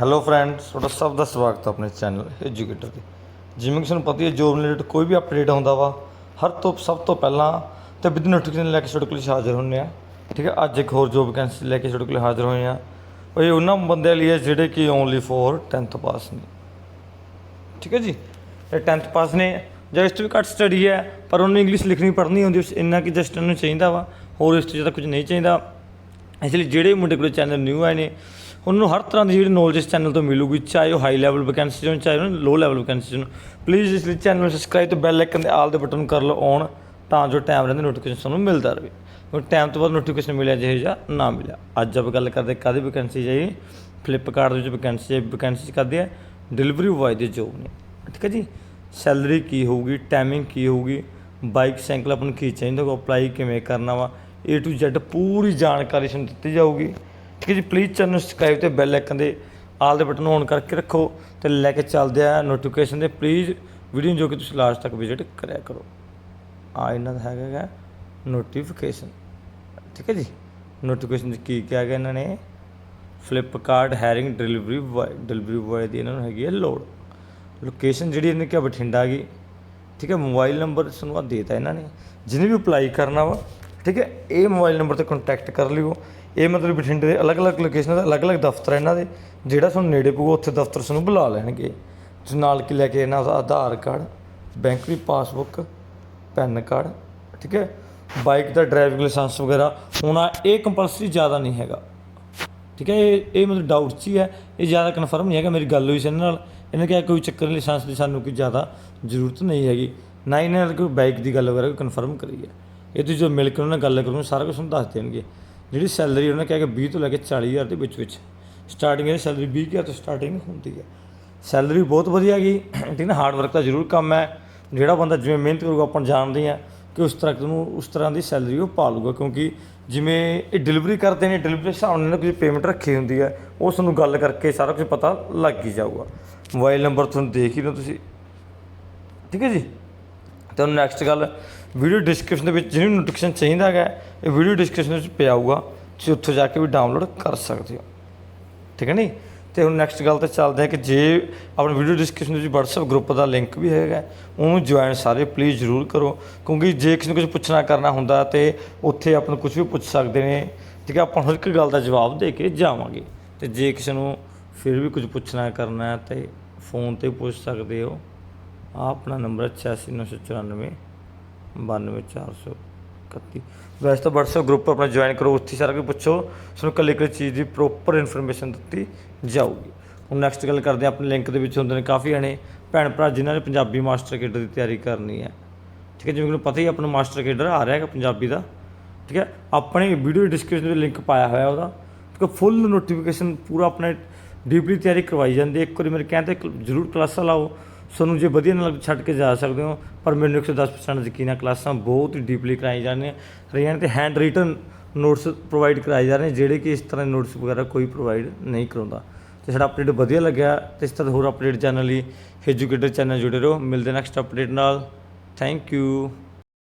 Hello friends ਤੁਹਾਡਾ ਸਭ ਦਾ ਸਵਾਗਤ ਹੈ ਆਪਣੇ ਚੈਨਲ ਐਜੂਕੇਟਰ ਤੇ। ਜਿਵੇਂ ਕਿ ਤੁਹਾਨੂੰ ਪਤਾ ਹੀ ਹੈ ਜੋਬ ਰਿਲੇਟਡ ਕੋਈ ਵੀ ਅਪਡੇਟ ਆਉਂਦਾ ਵਾ, ਹਰ ਤੋਂ ਸਭ ਤੋਂ ਪਹਿਲਾਂ ਤੇ ਵਿਦ ਨੋਟੀਫਿਕੇਸ਼ਨ ਲੈ ਕੇ ਤੁਹਾਡੇ ਕੋਲ ਹਾਜ਼ਰ ਹੁੰਦੇ ਆ। ਠੀਕ ਹੈ, ਅੱਜ ਇੱਕ ਹੋਰ ਜੋਬ ਵੈਕੈਂਸੀ ਲੈ ਕੇ ਤੁਹਾਡੇ ਕੋਲ ਹਾਜ਼ਰ ਹੋਏ ਆ। ਉਹ ਇਹ ਉਹਨਾਂ ਬੰਦਿਆਂ ਲਈ ਹੈ ਜਿਹੜੇ ਕਿ ਓਨਲੀ ਫੋਰ 10th ਪਾਸ ਨੇ। ਠੀਕ ਹੈ ਜੀ? ਇਹ 10th ਪਾਸ ਨੇ, ਜਾਂ ਇਸ ਤੋਂ ਵੀ ਘੱਟ ਸਟੱਡੀ ਹੈ, ਪਰ ਉਹਨੂੰ ਇੰਗਲਿਸ਼ ਲਿਖਣੀ ਪੜ੍ਹਨੀ ਹੁੰਦੀ ਉਸ ਇੰਨਾ ਕਿ ਜਸਟ ਉਹਨੂੰ ਚਾਹੀਦਾ ਵਾ। ਹੋਰ ਇਸ ਤੋਂ ਜ਼ਿਆਦਾ ਕੁਝ ਨਹੀਂ ਚਾਹੀਦਾ। ਇਸ ਲਈ ਜਿਹੜੇ ਮੁੰਡੇ ਕੋਲ ਚੈਨਲ ਨਿਊ ਆਏ ਨੇ ਉਹਨਾਂ ਨੂੰ ਹਰ ਤਰ੍ਹਾਂ ਦੀ ਜਿਹੜੀ ਨੌਲੇਜ ਇਸ ਚੈਨਲ ਤੋਂ ਮਿਲੂਗੀ, ਚਾਹੇ ਉਹ ਹਾਈ ਲੈਵਲ ਵੈਕੈਂਸੀ ਹੋਣ ਚਾਹੇ ਉਹ ਲੋ ਲੈਵਲ ਵੈਕੈਂਸੀ ਹੋਣ ਪਲੀਜ਼ ਇਸ ਲਈ ਚੈਨਲ ਨੂੰ ਸਬਸਕ੍ਰਾਈਬ ਤੇ ਬੈਲ ਆਈਕਨ ਦੇ ਆਲ ਦੇ ਬਟਨ ਕਰ ਲਓ ਔਨ ਤਾਂ ਜੋ ਟਾਈਮ ਰਹਿੰਦੇ ਨੋਟੀਫਿਕੇਸ਼ਨ ਤੁਹਾਨੂੰ ਮਿਲਦਾ ਰਹੇ। ਉਹ ਟਾਈਮ ਤੋਂ ਬਾਅਦ ਨੋਟੀਫਿਕੇਸ਼ਨ ਮਿਲਿਆ ਜਿਹੇ ਜਾਂ ਨਾ ਮਿਲਿਆ। ਅੱਜ ਆਪਾਂ ਗੱਲ ਕਰਦੇ ਕਾਦੀ ਵੈਕੈਂਸੀ ਜਾਈ ਫਲਿੱਪਕਾਰਟ ਦੇ ਵਿੱਚ ਵੈਕੈਂਸੀ ਵੈਕੈਂਸੀ ਕਰਦੇ ਆ ਡਿਲੀਵਰੀ ਬੁਆਏ ਦੀ ਜੋਬ ਨੇ। ਠੀਕ ਹੈ ਜੀ? ਸੈਲਰੀ ਕੀ ਹੋਊਗੀ ਟਾਈਮਿੰਗ ਕੀ ਹੋਊਗੀ? ਬਾਈਕ ਸਾਈਕਲ ਆਪਾਂ ਨੂੰ ਕੀ ਚਾਹੀਦਾ ਹੋਊਗਾ ਅਪਲਾਈ ਕਿਵੇਂ ਕਰਨਾ ਵਾ? A to Z ਪੂਰੀ ਜਾਣਕਾਰੀ ਤੁਹਾਨੂੰ ਦਿੱਤੀ ਜਾਊਗੀ। ਠੀਕ ਹੈ ਜੀ ਪਲੀਜ਼ ਚੈਨਲ ਨੂੰ ਸਬਸਕ੍ਰਾਈਬ ਤੇ ਬੈਲ ਆਈਕਨ ਦੇ ਆਲ ਦੇ ਬਟਨ ਔਨ ਕਰਕੇ ਰੱਖੋ ਤੇ ਲੈ ਕੇ ਚੱਲਦੇ ਆ ਨੋਟੀਫਿਕੇਸ਼ਨ ਦੇ ਪਲੀਜ਼ ਵੀਡੀਓ ਜੋ ਕਿ ਤੁਸੀਂ ਲਾਸਟ ਤੱਕ ਵਿਜ਼ਿਟ ਕਰਿਆ ਕਰੋ। ਆ, ਇਹਨਾਂ ਦਾ ਹੈਗਾ ਨੋਟੀਫਿਕੇਸ਼ਨ ਠੀਕ ਹੈ ਜੀ ਨੋਟੀਫਿਕੇਸ਼ਨ 'ਚ ਕੀ ਕਿਹਾ ਗਿਆ ਇਹਨਾਂ ਨੇ? Flipkart hiring delivery boy delivery boy ਦੀ ਇਹਨਾਂ ਨੂੰ ਹੈਗੀ ਹੈ ਲੋੜ। ਲੋਕੇਸ਼ਨ ਜਿਹੜੀ ਇਹਨੇ ਕਿਹਾ ਬਠਿੰਡਾ ਗਈ ਠੀਕ ਹੈ ਮੋਬਾਈਲ ਨੰਬਰ ਤੁਹਾਨੂੰ ਆ ਦੇਤਾ ਇਹਨਾਂ ਨੇ। ਜਿਹਨੇ ਵੀ ਅਪਲਾਈ ਕਰਨਾ ਵਾ, ਠੀਕ ਹੈ, ਇਹ ਮੋਬਾਈਲ ਨੰਬਰ ਤੇ ਕੰਟੈਕਟ ਕਰ ਲਿਓ। ਇਹ ਮਤਲਬ ਬਠਿੰਡੇ ਦੇ ਅਲੱਗ-ਅਲੱਗ ਲੋਕੇਸ਼ਨਾਂ ਦੇ ਅਲੱਗ-ਅਲੱਗ ਦਫ਼ਤਰ ਹੈ ਇਹਨਾਂ ਦੇ, ਜਿਹੜਾ ਤੁਹਾਨੂੰ ਨੇੜੇ ਪਊਗਾ ਉੱਥੇ ਦਫ਼ਤਰ ਤੁਹਾਨੂੰ ਬੁਲਾ ਲੈਣਗੇ। ਤੁਸੀਂ ਨਾਲ ਕੀ ਲੈ ਕੇ ਇਹਨਾਂ ਦਾ ਆਧਾਰ ਕਾਰਡ, ਬੈਂਕ ਦੀ ਪਾਸਬੁੱਕ, ਪੈਨ ਕਾਰਡ, ਠੀਕ ਹੈ? ਬਾਈਕ ਦਾ ਡਰਾਈਵਿੰਗ ਲਾਇਸੈਂਸ ਵਗੈਰਾ, ਹੋਣਾ ਇਹ ਕੰਪਲਸਰੀ ਜ਼ਿਆਦਾ ਨਹੀਂ ਹੈਗਾ। ਠੀਕ ਹੈ? ਇਹ ਇਹ ਮਤਲਬ ਡਾਊਟ ਚ ਹੀ ਹੈ। ਇਹ ਜ਼ਿਆਦਾ ਕਨਫਰਮ ਨਹੀਂ ਹੈਗਾ, ਮੇਰੀ ਗੱਲ ਹੋਈ ਸੀ ਇਹਨਾਂ ਨਾਲ। ਇਹਨੇ ਕਿਹਾ ਕੋਈ ਚੱਕਰ ਨਹੀਂ, ਲਾਇਸੈਂਸ ਦੀ ਸਾਨੂੰ ਕੋਈ ਜ਼ਿਆਦਾ ਜ਼ਰੂਰਤ ਨਹੀਂ ਹੈਗੀ। ਨਾ ਇਹਨਾਂ ਨਾਲ ਕੋਈ ਬਾਈਕ ਦੀ ਗੱਲ ਵਗੈਰਾ ਕੋਈ ਕਨਫਰਮ ਕਰੀ ਹੈ। ਇਹ ਤੁਸੀਂ ਜੋ ਮਿਲ ਕੇ ਉਹਨਾਂ ਨਾਲ ਗੱਲ ਕਰੋ, ਸਾਰਾ ਕੁਝ ਤੁਹਾਨੂੰ ਦੱਸ ਦੇਣਗੇ। ਜਿਹੜੀ ਸੈਲਰੀ ਉਹਨਾਂ ਨੇ ਕਿਹਾ ਕਿ 20 ਤੋਂ ਲੈ ਕੇ 40000 ਦੇ ਵਿੱਚ ਵਿੱਚ। ਸਟਾਰਟਿੰਗ ਦੀ ਸੈਲਰੀ 20000 ਤੋਂ ਸਟਾਰਟਿੰਗ ਹੁੰਦੀ ਹੈ ਸੈਲਰੀ ਬਹੁਤ ਵਧੀਆ ਗਈ ਠੀਕ ਨਾ? ਹਾਰਡ ਵਰਕ ਦਾ ਜ਼ਰੂਰ ਕੰਮ ਹੈ। ਜਿਹੜਾ ਬੰਦਾ ਜਿਵੇਂ ਮਿਹਨਤ ਕਰੂਗਾ, ਆਪਾਂ ਜਾਣਦੇ ਹਾਂ ਕਿ ਉਸ ਤਰ੍ਹਾਂ ਨੂੰ ਉਸ ਤਰ੍ਹਾਂ ਦੀ ਸੈਲਰੀ ਉਹ ਪਾ ਲੂਗਾ ਕਿਉਂਕਿ ਜਿਵੇਂ ਇਹ ਡਿਲੀਵਰੀ ਕਰਦੇ ਨੇ ਡਿਲੀਵਰੀ ਹਿਸਾਬ ਨਾਲ ਕੋਈ ਪੇਮੈਂਟ ਰੱਖੀ ਹੁੰਦੀ ਹੈ ਉਸ ਨੂੰ ਗੱਲ ਕਰਕੇ ਸਾਰਾ ਕੁਝ ਪਤਾ ਲੱਗ ਹੀ ਜਾਊਗਾ। ਮੋਬਾਈਲ ਨੰਬਰ ਤੁਹਾਨੂੰ ਦੇਖ ਹੀ ਲਓ ਤੁਸੀਂ। ਠੀਕ ਹੈ ਜੀ? ਤੇ ਹੁਣ ਨੈਕਸਟ ਗੱਲ। ਵੀਡੀਓ ਡਿਸਕ੍ਰਿਪਸ਼ਨ ਦੇ ਵਿੱਚ ਜਿਹਨੂੰ ਨੋਟੀਫਿਕੇਸ਼ਨ ਚਾਹੀਦਾ ਹੈਗਾ, ਇਹ ਵੀਡੀਓ ਡਿਸਕ੍ਰਿਪਸ਼ਨ ਵਿੱਚ ਪਿਆ ਹੋਊਗਾ। ਤੁਸੀਂ ਉੱਥੋਂ ਜਾ ਕੇ ਵੀ ਡਾਊਨਲੋਡ ਕਰ ਸਕਦੇ ਹੋ। ਠੀਕ ਹੈ ਨਹੀਂ ਤੇ ਹੁਣ ਨੈਕਸਟ ਗੱਲ ਤੇ ਚੱਲਦੇ ਹਾਂ ਕਿ ਜੇ ਆਪਣੇ ਵੀਡੀਓ ਡਿਸਕ੍ਰਿਪਸ਼ਨ ਵਿੱਚ WhatsApp ਗਰੁੱਪ ਦਾ ਲਿੰਕ ਵੀ ਹੈਗਾ, ਉਹਨੂੰ ਜੁਆਇਨ ਸਾਰੇ ਪਲੀਜ਼ ਜ਼ਰੂਰ ਕਰੋ। ਕਿਉਂਕਿ ਜੇ ਕਿਸੇ ਨੂੰ ਕੁਝ ਪੁੱਛਣਾ ਕਰਨਾ ਹੁੰਦਾ ਤੇ ਉੱਥੇ ਆਪਾਂ ਨੂੰ ਕੁਝ ਵੀ ਪੁੱਛ ਸਕਦੇ ਨੇ। ਠੀਕ ਹੈ, ਆਪਾਂ ਹਰ ਇੱਕ ਗੱਲ ਦਾ ਜਵਾਬ ਦੇ ਕੇ ਜਾਵਾਂਗੇ। ਤੇ ਜੇ ਕਿਸੇ ਨੂੰ ਫਿਰ ਵੀ ਕੁਝ ਪੁੱਛਣਾ ਕਰਨਾ ਹੈ ਤੇ ਫੋਨ ਤੇ ਪੁੱਛ ਸਕਦੇ ਹੋ। ਆਹ ਆਪਣਾ ਨੰਬਰ 8694 92431 ਵੈਸੇ ਤਾਂ WhatsApp ਗਰੁੱਪ ਆਪਣਾ ਜੁਆਇਨ ਕਰੋ, ਉੱਥੇ ਸਾਰਾ ਕੁਝ ਪੁੱਛੋ, ਤੁਹਾਨੂੰ ਕੱਲੇ ਕੱਲੇ ਚੀਜ਼ ਦੀ ਪ੍ਰੋਪਰ ਇਨਫੋਰਮੇਸ਼ਨ ਦਿੱਤੀ ਜਾਊਗੀ। ਹੁਣ ਨੈਕਸਟ ਗੱਲ ਕਰਦੇ ਹਾਂ, ਆਪਣੇ ਲਿੰਕ ਦੇ ਵਿੱਚ ਹੁੰਦੇ ਨੇ ਕਾਫੀ ਆਣੇ ਭੈਣ ਭਰਾ ਜਿਨ੍ਹਾਂ ਨੇ ਪੰਜਾਬੀ ਮਾਸਟਰ ਕੇਡਰ ਦੀ ਤਿਆਰੀ ਕਰਨੀ ਹੈ। ਠੀਕ ਹੈ, ਜਿਵੇਂ ਕਿ ਪਤਾ ਹੀ ਆਪਣਾ ਮਾਸਟਰ ਕੇਡਰ ਆ ਰਿਹਾ ਹੈਗਾ ਪੰਜਾਬੀ ਦਾ। ਠੀਕ ਹੈ, ਆਪਣੇ ਵੀਡੀਓ ਡਿਸਕ੍ਰਿਪਸ਼ਨ ਵਿੱਚ ਲਿੰਕ ਪਾਇਆ ਹੋਇਆ ਉਹਦਾ। ਠੀਕ ਫੁੱਲ ਨੋਟੀਫਿਕੇਸ਼ਨ ਪੂਰਾ ਆਪਣੇ ਡੀਪਲੀ ਤਿਆਰੀ ਕਰਵਾਈ ਜਾਂਦੀ ਹੈ। ਇੱਕ ਵਾਰੀ ਮੇਰੇ ਕਹਿੰਦੇ ਜ਼ਰੂਰ ਕਲਾਸਾਂ ਲਾਓ। ਤੁਹਾਨੂੰ ਜੇ ਵਧੀਆ ਨਾਲ ਛੱਡ ਕੇ ਜਾ ਸਕਦੇ ਹੋ, ਪਰ ਮੈਨੂੰ 110% ਯਕੀਨ ਹੈ ਕਲਾਸਾਂ ਬਹੁਤ ਹੀ ਡੀਪਲੀ ਕਰਾਈ ਜਾਂਦੀਆਂ ਰਹੀਆਂ ਨੇ। ਤੇ ਹੈਂਡ ਰਿਟਨ ਨੋਟਸ ਪ੍ਰੋਵਾਈਡ ਕਰਾਏ ਜਾ ਰਹੇ ਨੇ, ਜਿਹੜੇ ਕਿ ਇਸ ਤਰ੍ਹਾਂ ਦੇ ਨੋਟਸ ਵਗੈਰਾ ਕੋਈ ਪ੍ਰੋਵਾਈਡ ਨਹੀਂ ਕਰਾਉਂਦਾ। ਤੇ ਸਾਡਾ ਅਪਡੇਟ ਵਧੀਆ ਲੱਗਿਆ, ਤੇ ਇਸ ਤਰ੍ਹਾਂ ਹੋਰ ਅਪਡੇਟ ਚੈਨਲ ਲਈ ਐਜੂਕੇਟਰ ਚੈਨਲ ਜੁੜੇ ਰਹੋ। ਮਿਲਦੇ ਨੈਕਸਟ ਅਪਡੇਟ ਨਾਲ। Thank you